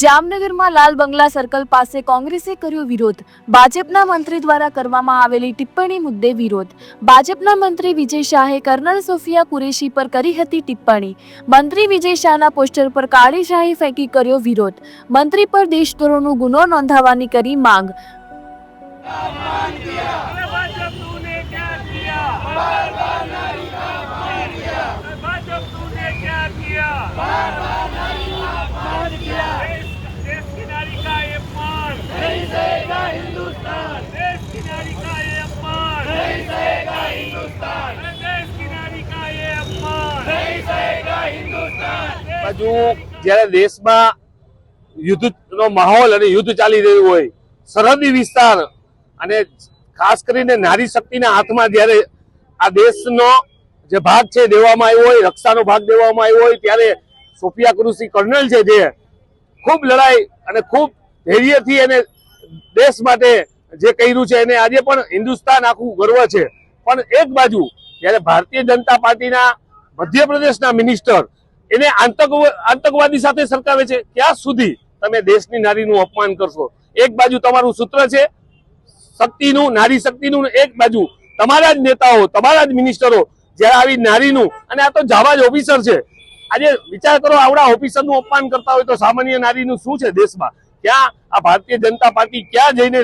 જામનગરમાં લાલ બંગલા સર્કલ પાસે કોંગ્રેસે કર્યો વિરોધ. ભાજપના મંત્રી દ્વારા કરવામાં આવેલી ટિપ્પણી મુદ્દે વિરોધ. ભાજપના મંત્રી વિજય શાહે કર્નલ સોફિયા કુરેશી પર કરી હતી ટિપ્પણી. મંત્રી વિજય શાહના પોસ્ટર પર કાળી શાહી ફેંકી કર્યો વિરોધ. મંત્રી પર દેશદ્રોહનો ગુનો નોંધાવવાની કરી માંગ. બાજુ જ્યારે દેશમાં યુદ્ધનો માહોલ અને યુદ્ધ ચાલી રહ્યું હોય, સરહદી વિસ્તાર અને ખાસ કરીને નારી શક્તિના હાથમાં જ્યારે આ દેશનો જે ભાગ છે દેવામાં આવ્યો હોય, રક્ષાનો ભાગ દેવામાં આવ્યો હોય, ત્યારે સોફિયા કુરુસી કર્નલ છે જે ખૂબ લડાઈ અને ખૂબ ધૈર્યથી એને દેશ માટે જે કર્યું છે એને આજે પણ હિન્દુસ્તાન આખું ગર્વ છે. પણ એક બાજુ જ્યારે ભારતીય જનતા પાર્ટીના મધ્યપ્રદેશના મિનિસ્ટર એને આતંક આતંકવાદી સાથે સરકાવે છે. ક્યાં સુધી તમે દેશની નારીનું અપમાન કરશો? એક બાજુ તમારું સૂત્ર છે, શક્તિનું, નારી શક્તિનું ને એક બાજુ. તમારા જ નેતાઓ, તમારા જ મિનિસ્ટરો જ્યારે આવી નારીનું, અને આ તો જાવા જ ઓફિસર છે. આજે વિચાર કરો, આવડા ઓફિસરનું અપમાન કરતા હોય તો સામાન્ય નારીનું શું છે દેશમાં? ક્યાં આ ભારતીય જનતા પાર્ટી ક્યાં જઈને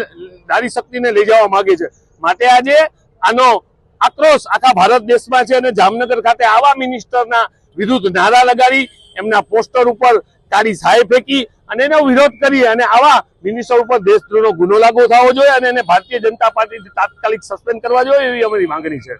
નારી શક્તિને લઈ જવા માંગે છે? માટે આજે આનો આક્રોશ આખા ભારત દેશમાં છે અને જામનગર ખાતે આવા મિનિસ્ટરના વિરુદ્ધ નારા લગાડી, એમના પોસ્ટર ઉપર કાળી સાય ફેંકી અને એનો વિરોધ કરી અને આવા મિનિસ્ટર ઉપર દેશદ્રોહનો ગુનો લાગુ થવો જોઈએ અને એને ભારતીય જનતા પાર્ટીથી તાત્કાલિક સસ્પેન્ડ કરવા જોઈએ એવી અમારી માંગણી છે.